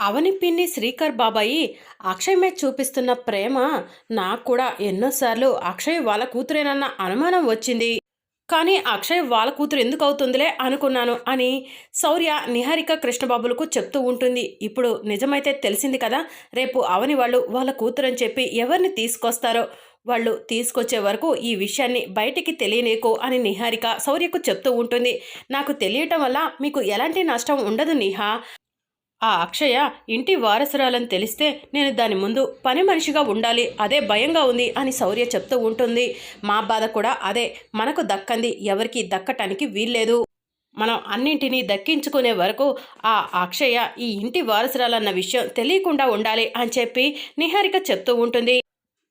అవని పిన్ని శ్రీకర్ బాబాయి అక్షయ్ మీద చూపిస్తున్న ప్రేమ నాకు కూడా ఎన్నోసార్లు అక్షయ్ వాళ్ళ కూతురేనన్న అనుమానం వచ్చింది. కానీ అక్షయ్ వాళ్ళ కూతురు ఎందుకు అవుతుందిలే అనుకున్నాను అని శౌర్య నిహారిక కృష్ణబాబులకు చెప్తూ ఉంటుంది. ఇప్పుడు నిజమైతే తెలిసింది కదా రేపు అవని వాళ్ళు వాళ్ళ కూతురని చెప్పి ఎవరిని తీసుకొస్తారో? వాళ్ళు తీసుకొచ్చే వరకు ఈ విషయాన్ని బయటికి తెలియనీకు అని నిహారిక శౌర్యకు చెప్తూ ఉంటుంది. నాకు తెలియటం వల్ల మీకు ఎలాంటి నష్టం ఉండదు నిహా. ఆ అక్షయ ఇంటి వారసురాలని తెలిస్తే నేను దాని ముందు పని మనిషిగా ఉండాలి అదే భయంగా ఉంది అని శౌర్య చెప్తూ ఉంటుంది. మా బాధ కూడా అదే. మనకు దక్కంది ఎవరికి దక్కటానికి వీల్లేదు. మనం అన్నింటినీ దక్కించుకునే వరకు ఆ అక్షయ ఈ ఇంటి వారసురాలన్న విషయం తెలియకుండా ఉండాలి అని చెప్పి నిహారిక చెప్తూ ఉంటుంది.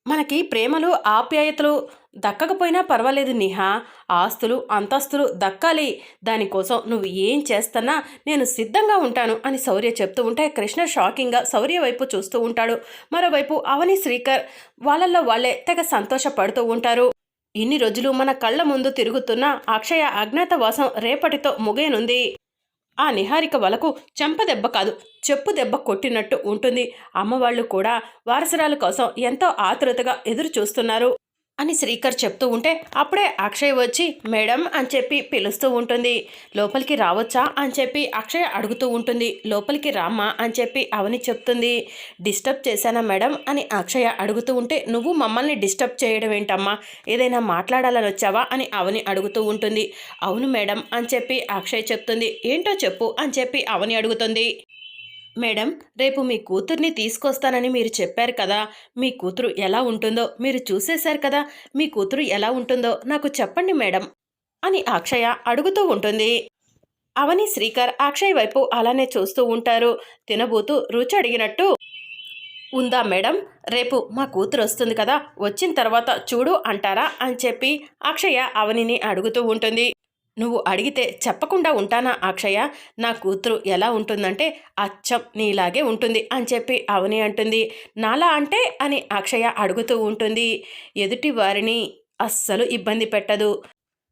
మనకి ప్రేమలు ఆప్యాయతలు దక్కకపోయినా పర్వాలేదు నిహా. ఆస్తులు అంతస్తులు దక్కాలి. దానికోసం నువ్వు ఏం చేస్తున్నా నేను సిద్ధంగా ఉంటాను అని శౌర్య చెప్తూ ఉంటే కృష్ణ షాకింగ్గా శౌర్య వైపు చూస్తూ ఉంటాడు. మరోవైపు అవని శ్రీకర్ వాళ్ళల్లో వాళ్ళే తెగ సంతోషపడుతూ ఉంటారు. ఇన్ని రోజులు మన కళ్ళ ముందు తిరుగుతున్న అక్షయ అజ్ఞాతవాసం రేపటితో ముగేనుంది ఆ నిహారిక వలకు చెంపదెబ్బ కాదు చెప్పు దెబ్బ కొట్టినట్టు ఉంటుంది. అమ్మవాళ్ళు కూడా వారసరాల కోసం ఎంతో ఆతురతగా ఎదురు చూస్తున్నారు అని శ్రీకర్ చెప్తూ ఉంటే అప్పుడే అక్షయ్ వచ్చి మేడం అని చెప్పి పిలుస్తూ ఉంటుంది. లోపలికి రావచ్చా? అని చెప్పి అక్షయ్ అడుగుతూ ఉంటుంది. లోపలికి రామ్మా అని చెప్పి అవని చెప్తుంది. డిస్టర్బ్ చేశానా మేడం? అని అక్షయ అడుగుతూ ఉంటే నువ్వు మమ్మల్ని డిస్టర్బ్ చేయడం ఏంటమ్మా? ఏదైనా మాట్లాడాలని వచ్చావా? అని అవని అడుగుతూ ఉంటుంది. అవును మేడం అని చెప్పి అక్షయ్ చెప్తుంది. ఏంటో చెప్పు అని చెప్పి అవని అడుగుతుంది. మేడం రేపు మీ కూతుర్ని తీసుకొస్తానని మీరు చెప్పారు కదా మీ కూతురు ఎలా ఉంటుందో మీరు చూసేశారు కదా మీ కూతురు ఎలా ఉంటుందో నాకు చెప్పండి మేడం అని అక్షయ అడుగుతూ ఉంటుంది. అవని శ్రీకర్ అక్షయ్ వైపు అలానే చూస్తూ ఉంటారు. తినబోతూ రుచి అడిగినట్టు ఉందా మేడం రేపు మా కూతురు వస్తుంది కదా వచ్చిన తర్వాత చూడు అంటారా? అని చెప్పి అక్షయ అవనిని అడుగుతూ ఉంటుంది. నువ్వు అడిగితే చెప్పకుండా ఉంటానా అక్షయ? నా కూతురు ఎలా ఉంటుందంటే అచ్చం నీలాగే ఉంటుంది అని చెప్పి అవని అంటుంది. నాలా అంటే అని అక్షయ అడుగుతూ ఉంటుంది. ఎదుటి వారిని అస్సలు ఇబ్బంది పెట్టదు.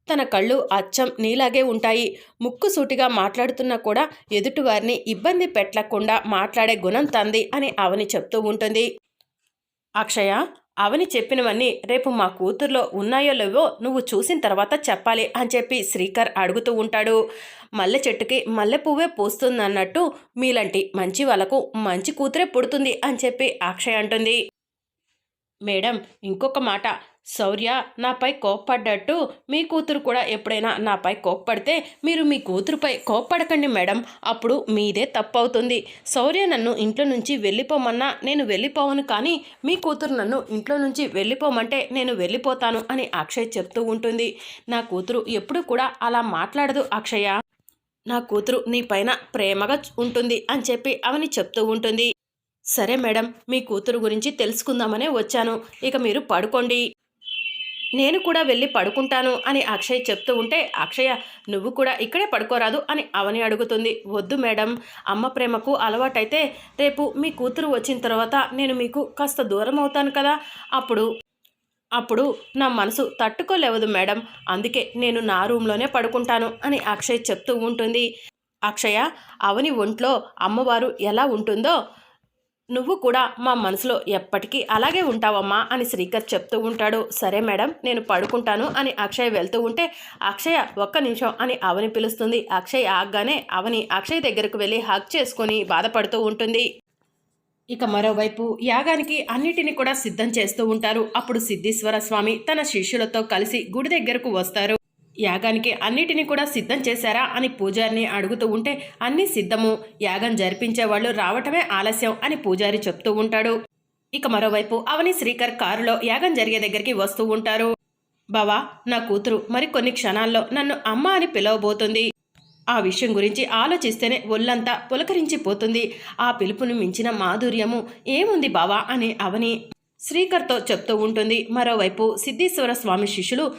తన కళ్ళు అచ్చం నీలాగే ఉంటాయి. ముక్కు సూటిగా మాట్లాడుతున్నా కూడా ఎదుటివారిని ఇబ్బంది పెట్టకుండా మాట్లాడే గుణం తంది అని అవని చెప్తూ ఉంటుంది. అక్షయ అవని చెప్పినవన్నీ రేపు మా కూతుర్లో ఉన్నాయో లేవో నువ్వు చూసిన తర్వాత చెప్పాలి అని చెప్పి శ్రీకర్ అడుగుతూ ఉంటాడు. మల్లె చెట్టుకి మల్లె పువ్వే పూస్తుందన్నట్టు మీలాంటి మంచి వాళ్ళకు మంచి కూతురే పుడుతుంది అని చెప్పి అక్షయ్ అంటుంది. మేడం ఇంకొక మాట. శౌర్య నాపై కోప్పడ్డట్టు మీ కూతురు కూడా ఎప్పుడైనా నాపై కోప్పడితే మీరు మీ కూతురుపై కోప్పడకండి మేడం. అప్పుడు మీదే తప్పవుతుంది. శౌర్య నన్ను ఇంట్లో నుంచి వెళ్ళిపోమన్నా నేను వెళ్ళిపోవను కానీ మీ కూతురు నన్ను ఇంట్లో నుంచి వెళ్ళిపోమంటే నేను వెళ్ళిపోతాను అని అక్షయ్ చెప్తూ ఉంటుంది. నా కూతురు ఎప్పుడు కూడా అలా మాట్లాడదు అక్షయ. నా కూతురు నీ పైన ప్రేమగా ఉంటుంది అని చెప్పి అవని చెప్తూ ఉంటుంది. సరే మేడం మీ కూతురు గురించి తెలుసుకుందామనే వచ్చాను. ఇక మీరు పడుకోండి. నేను కూడా వెళ్ళి పడుకుంటాను అని అక్షయ్ చెప్తూ ఉంటే అక్షయ నువ్వు కూడా ఇక్కడే పడుకోరాదు అని అవని అడుగుతుంది. వద్దు మేడం అమ్మ ప్రేమకు అలవాటైతే రేపు మీ కూతురు వచ్చిన తర్వాత నేను మీకు కాస్త దూరం అవుతాను కదా అప్పుడు అప్పుడు నా మనసు తట్టుకోలేవదు మేడం అందుకే నేను నా రూమ్లోనే పడుకుంటాను అని అక్షయ్ చెప్తూ ఉంటుంది. అక్షయ అవని ఒంట్లో అమ్మవారు ఎలా ఉంటుందో నువ్వు కూడా మా మనసులో ఎప్పటికీ అలాగే ఉంటావమ్మా అని శ్రీకర్ చెప్తూ ఉంటాడు. సరే మేడం నేను పడుకుంటాను అని అక్షయ్ వెళ్తూ ఉంటే అక్షయ ఒక్క నిమిషం అని అవని పిలుస్తుంది. అక్షయ్ ఆగ్గానే అవని అక్షయ్ దగ్గరకు వెళ్ళి హగ్ చేసుకొని బాధపడుతూ ఉంటుంది. ఇక మరోవైపు యాగానికి అన్నిటిని కూడా సిద్ధం చేస్తూ ఉంటారు. అప్పుడు సిద్ధేశ్వర స్వామి తన శిష్యులతో కలిసి గుడి దగ్గరకు వస్తారు. యాగానికి అన్నిటినీ కూడా సిద్ధం చేశారా అని పూజారిని అడుగుతూ ఉంటే అన్నీ సిద్ధము. యాగం జరిపించే వాళ్ళు రావటమే ఆలస్యం అని పూజారి చెప్తూ ఉంటాడు. ఇక మరోవైపు అవని శ్రీకర్ కారులో యాగం జరిగే దగ్గరికి వస్తూ ఉంటారు. బావా నా కూతురు మరికొన్ని క్షణాల్లో నన్ను అమ్మ అని పిలవబోతుంది. ఆ విషయం గురించి ఆలోచిస్తేనే ఒళ్ళంతా పులకరించిపోతుంది. ఆ పిలుపును మించిన మాధుర్యము ఏముంది బావా? అని అవని శ్రీకర్తో చెప్తూ ఉంటుంది. మరోవైపు సిద్ధేశ్వర స్వామి శిష్యులు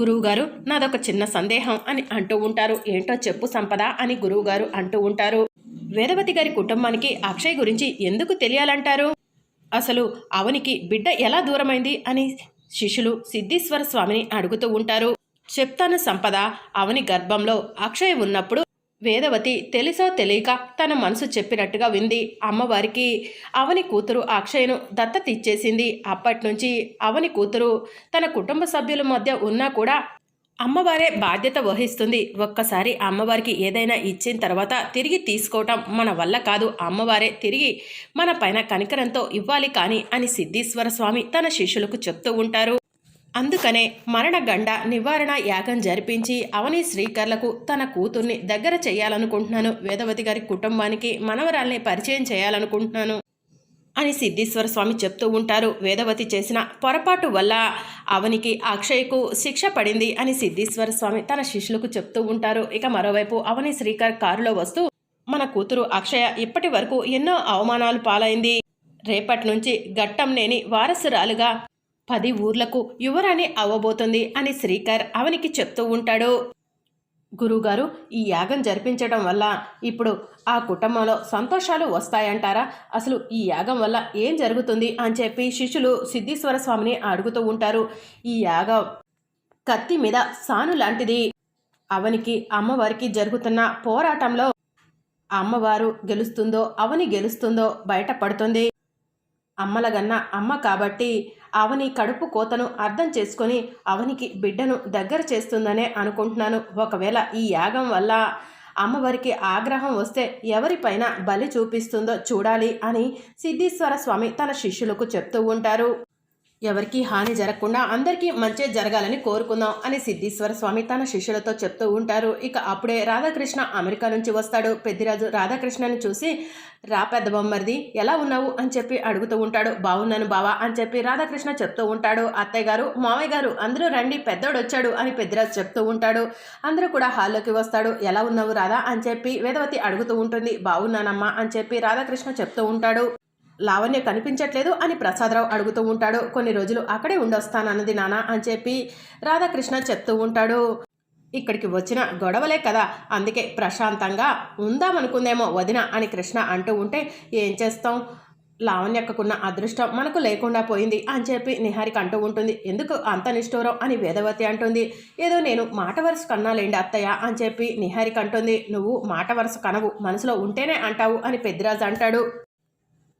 గురువుగారు నాదొక చిన్న సందేహం అని అంటూ ఉంటారు. ఏంటో చెప్పు సంపద అని గురువుగారు అంటూ ఉంటారు. వేదవతి గారి కుటుంబానికి అక్షయ్ గురించి ఎందుకు తెలియాలంటారు? అసలు అవనికి బిడ్డ ఎలా దూరమైంది అని శిష్యులు సిద్ధేశ్వర స్వామిని అడుగుతూ ఉంటారు. చెప్తాను సంపద అవని గర్భంలో అక్షయ్ ఉన్నప్పుడు వేదవతి తెలిసో తెలియక తన మనసు చెప్పినట్టుగా వింది. అమ్మవారికి అవని కూతురు అక్షయను దత్తత ఇచ్చేసింది అప్పటి నుంచి అవని కూతురు తన కుటుంబ సభ్యుల మధ్య ఉన్నా కూడా అమ్మవారే బాధ్యత వహిస్తుంది. ఒక్కసారి అమ్మవారికి ఏదైనా ఇచ్చిన తర్వాత తిరిగి తీసుకోవటం మన వల్ల కాదు. అమ్మవారే తిరిగి మన పైన కనికరంతో ఇవ్వాలి కానీ అని సిద్ధీశ్వర స్వామి తన శిష్యులకు చెప్తూ ఉంటారు. అందుకనే మరణగండ నివారణ యాగం జరిపించి అవని శ్రీకర్లకు తన కూతుర్ని దగ్గర చేయాలనుకుంటున్నాను. వేదవతి గారి కుటుంబానికి మనవరాల్ని పరిచయం చేయాలనుకుంటున్నాను అని సిద్ధేశ్వర స్వామి చెప్తూ ఉంటారు. వేదవతి చేసిన పొరపాటు వల్ల అవనికి అక్షయ్కు శిక్ష పడింది అని సిద్ధేశ్వర స్వామి తన శిష్యులకు చెప్తూ ఉంటారు. ఇక మరోవైపు అవని శ్రీకర్ కారులో వస్తూ మన కూతురు అక్షయ ఇప్పటి వరకు ఎన్నో అవమానాలు పాలైంది. రేపటి నుంచి ఘట్టం లేని వారసురాలుగా పది ఊర్లకు యువరాణి అవ్వబోతుంది అని శ్రీకర్ అవనికి చెప్తూ ఉంటాడు. గురుగారు ఈ యాగం జరిపించడం వల్ల ఇప్పుడు ఆ కుటుంబంలో సంతోషాలు వస్తాయంటారా? అసలు ఈ యాగం వల్ల ఏం జరుగుతుంది అని చెప్పి శిష్యులు సిద్ధీశ్వర స్వామిని అడుగుతూ ఉంటారు. ఈ యాగం కత్తి మీద సాను లాంటిది. అవనికి అమ్మవారికి జరుగుతున్న పోరాటంలో అమ్మవారు గెలుస్తుందో అవని గెలుస్తుందో బయటపడుతుంది. అమ్మలగన్న అమ్మ కాబట్టి అవని కడుపు కోతను అర్థం చేసుకొని అవనికి బిడ్డను దగ్గర చేస్తుందనే అనుకుంటున్నాను. ఒకవేళ ఈ యాగం వల్ల అమ్మవారికి ఆగ్రహం వస్తే ఎవరిపైన బలి చూపిస్తుందో చూడాలి అని సిద్ధేశ్వర స్వామి తన శిష్యులకు చెప్తూ ఉంటారు. ఎవరికి హాని జరగకుండా అందరికీ మంచి జరగాలని కోరుకుందాం అని సిద్ధీశ్వర స్వామి తన శిష్యులతో చెప్తూ ఉంటారు. ఇక అప్పుడే రాధాకృష్ణ అమెరికా నుంచి వస్తాడు. పెద్దిరాజు రాధాకృష్ణని చూసి రా పెద్ద బొమ్మరిది ఎలా ఉన్నావు? అని చెప్పి అడుగుతూ ఉంటాడు. బాగున్నాను బావా అని చెప్పి రాధాకృష్ణ చెప్తూ ఉంటాడు. అత్తయ్య గారు మామయ్య గారు అందరూ రండి పెద్దోడు వచ్చాడు అని పెద్దిరాజు చెప్తూ ఉంటాడు. అందరూ కూడా హాల్లోకి వస్తాడు. ఎలా ఉన్నావు రాధా? అని చెప్పి వేదవతి అడుగుతూ ఉంటుంది. బాగున్నానమ్మా అని చెప్పి రాధాకృష్ణ చెప్తూ ఉంటాడు. లావణ్య కనిపించట్లేదు అని ప్రసాదరావు అడుగుతూ ఉంటాడు. కొన్ని రోజులు అక్కడే ఉండొస్తానన్నది నానా అని చెప్పి రాధాకృష్ణ చెప్తూ ఉంటాడు. ఇక్కడికి వచ్చిన గొడవలే కదా అందుకే ప్రశాంతంగా ఉందామనుకుందేమో వదిన అని కృష్ణ అంటూ ఉంటే ఏం చేస్తాం? లావణ్యక్కకున్న అదృష్టం మనకు లేకుండా పోయింది అని చెప్పి నిహారిక అంటూ ఉంటుంది. ఎందుకు అంత నిష్ఠూరం? అని వేదవతి అంటుంది. ఏదో నేను మాట వరుస కన్నాలేండి అత్తయ్య అని చెప్పి నిహారిక అంటుంది. నువ్వు మాట వరుస కనవు మనసులో ఉంటేనే అంటావు అని పెద్దిరాజు అంటాడు.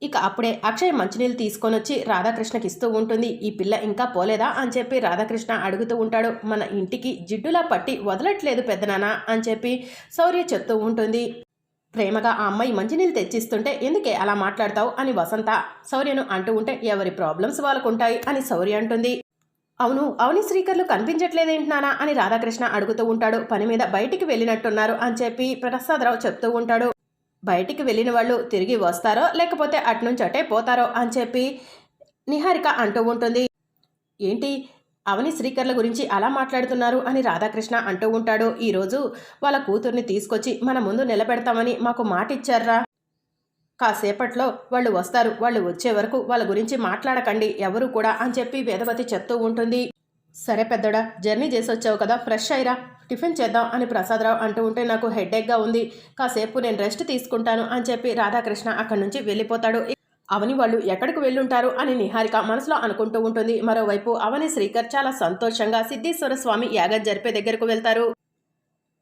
ఇక అప్పుడే అక్షయ్ మంచినీళ్ళు తీసుకొని వచ్చి రాధాకృష్ణకి ఇస్తూ ఉంటుంది ఈ పిల్ల ఇంకా పోలేదా? అని చెప్పి రాధాకృష్ణ అడుగుతూ ఉంటాడు మన ఇంటికి జిడ్డులా పట్టి వదలట్లేదు పెద్దనాన్న అని చెప్పి శౌర్య చెప్తూ ఉంటుంది. ప్రేమగా ఆ అమ్మాయి మంచినీళ్ళు తెచ్చిస్తుంటే ఎందుకే అలా మాట్లాడతావు? అని వసంత శౌర్యను అంటూ ఉంటే ఎవరి ప్రాబ్లమ్స్ వాళ్ళకుంటాయి? అని శౌర్య అంటుంది. అవును అవని శ్రీకర్లు కనిపించట్లేదేంటున్నానా అని రాధాకృష్ణ అడుగుతూ ఉంటాడు. పని మీద బయటికి వెళ్ళినట్టున్నారు అని చెప్పి ప్రసాదరావు చెప్తూ ఉంటాడు. బయటికి వెళ్ళిన వాళ్ళు తిరిగి వస్తారో లేకపోతే అటునుంచి అటే పోతారో అని చెప్పి నిహారిక అంటూ ఉంటుంది. ఏంటి? అవని శ్రీకర్ల గురించి అలా మాట్లాడుతున్నారు అని రాధాకృష్ణ అంటూ ఉంటాడు. ఈరోజు వాళ్ళ కూతుర్ని తీసుకొచ్చి మన ముందు నిలబెడతామని మాకు మాట ఇచ్చారా కాసేపట్లో వాళ్ళు వస్తారు. వాళ్ళు వచ్చే వరకు వాళ్ళ గురించి మాట్లాడకండి ఎవరు కూడా అని చెప్పి వేదవతి చెప్తూ ఉంటుంది. సరే పెద్దడా జర్నీ చేసి వచ్చావు కదా ఫ్రెష్ అయ్యిరా టిఫిన్ చేద్దాం అని ప్రసాదరావు అంటూ ఉంటే నాకు హెడేక్గా ఉంది. కాసేపు నేను రెస్ట్ తీసుకుంటాను అని చెప్పి రాధాకృష్ణ అక్కడి నుంచి వెళ్ళిపోతాడు. అవని వాళ్ళు ఎక్కడికి వెళ్ళుంటారు అని నిహారిక మనసులో అనుకుంటూ ఉంటుంది. మరోవైపు అవని శ్రీకర్ చాలా సంతోషంగా సిద్ధేశ్వర స్వామి యాగం జరిపే దగ్గరకు వెళ్తారు.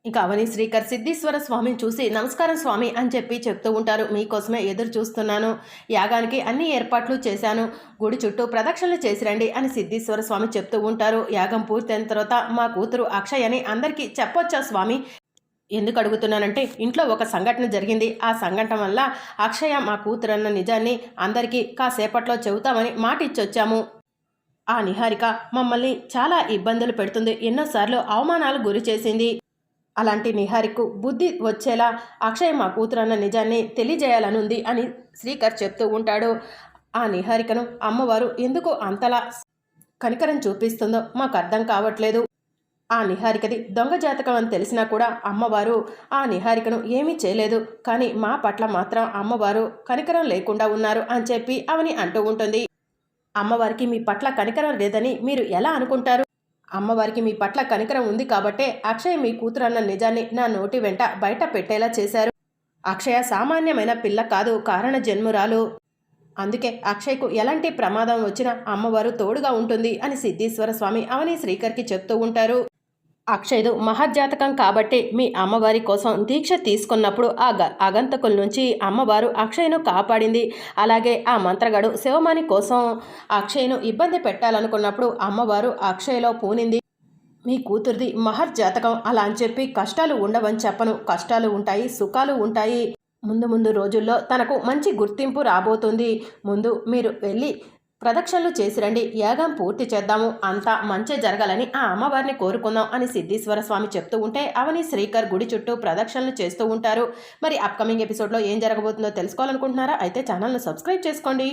ఇక అవని శ్రీకర్ సిద్ధేశ్వర స్వామిని చూసి నమస్కారం స్వామి అని చెప్పి చెప్తూ ఉంటారు. మీకోసమే ఎదురు చూస్తున్నాను. యాగానికి అన్ని ఏర్పాట్లు చేశాను. గుడి చుట్టూ ప్రదక్షిణలు చేసిరండి అని సిద్ధేశ్వర స్వామి చెప్తూ ఉంటారు. యాగం పూర్తయిన తర్వాత మా కూతురు అక్షయ్ అని అందరికీ చెప్పొచ్చా స్వామి? ఎందుకు అడుగుతున్నానంటే ఇంట్లో ఒక సంఘటన జరిగింది. ఆ సంఘటన వల్ల అక్షయ మా కూతురు అన్న నిజాన్ని అందరికీ కాసేపట్లో చెబుతామని మాట ఇచ్చొచ్చాము ఆ నిహారిక మమ్మల్ని చాలా ఇబ్బందులు పెడుతుంది. ఎన్నోసార్లు అవమానాలు గురి చేసింది. అలాంటి నిహారికు బుద్ధి వచ్చేలా అక్షయ్ మా కూతురన్న నిజాన్ని తెలియజేయాలనుంది అని శ్రీకర్ చెప్తూ ఉంటాడు. ఆ నిహారికను అమ్మవారు ఎందుకు అంతలా కనికరం చూపిస్తుందో మాకు అర్థం కావట్లేదు. ఆ నిహారికది దొంగ జాతకం అని తెలిసినా కూడా అమ్మవారు ఆ నిహారికను ఏమీ చేయలేదు. కానీ మా పట్ల మాత్రం అమ్మవారు కనికరం లేకుండా ఉన్నారు అని చెప్పి అవని అంటూ ఉంటుంది. అమ్మవారికి మీ పట్ల కనికరం లేదని మీరు ఎలా అనుకుంటారు? అమ్మవారికి మీ పట్ల కనికరం ఉంది కాబట్టే అక్షయ్ మీ కూతురు అన్న నిజాన్ని నా నోటి వెంట బయట పెట్టేలా చేశారు. అక్షయ సామాన్యమైన పిల్ల కాదు కారణ జన్మురాలు. అందుకే అక్షయ్కు ఎలాంటి ప్రమాదం వచ్చినా అమ్మవారు తోడుగా ఉంటుంది అని సిద్ధేశ్వర స్వామి అవని శ్రీకర్కి చెప్తూ ఉంటారు. అక్షయ్దు మహర్జాతకం కాబట్టి మీ అమ్మవారి కోసం దీక్ష తీసుకున్నప్పుడు ఆ గ అగంతకుల నుంచి అమ్మవారు అక్షయ్ను కాపాడింది. అలాగే ఆ మంత్రగాడు శివమాని కోసం అక్షయ్ను ఇబ్బంది పెట్టాలనుకున్నప్పుడు అమ్మవారు అక్షయ్లో పూనింది. మీ కూతురిది మహర్జాతకం అలా అని చెప్పి కష్టాలు ఉండవని చెప్పను. కష్టాలు ఉంటాయి సుఖాలు ఉంటాయి. ముందు ముందు రోజుల్లో తనకు మంచి గుర్తింపు రాబోతుంది. ముందు మీరు వెళ్ళి ప్రదక్షిణలు చేసిరండి యాగం పూర్తి చేద్దాము అంతా మంచి జరగాలని ఆ అమ్మవారిని కోరుకుందాం అని సిద్ధేశ్వర స్వామి చెప్తూ ఉంటే అవని శ్రీకర్ గుడి చుట్టూ ప్రదక్షిణలు చేస్తూ ఉంటారు. మరి అప్కమింగ్ ఎపిసోడ్లో ఏం జరగబోతుందో తెలుసుకోవాలనుకుంటున్నారా? అయితే ఛానల్ను సబ్స్క్రైబ్ చేసుకోండి.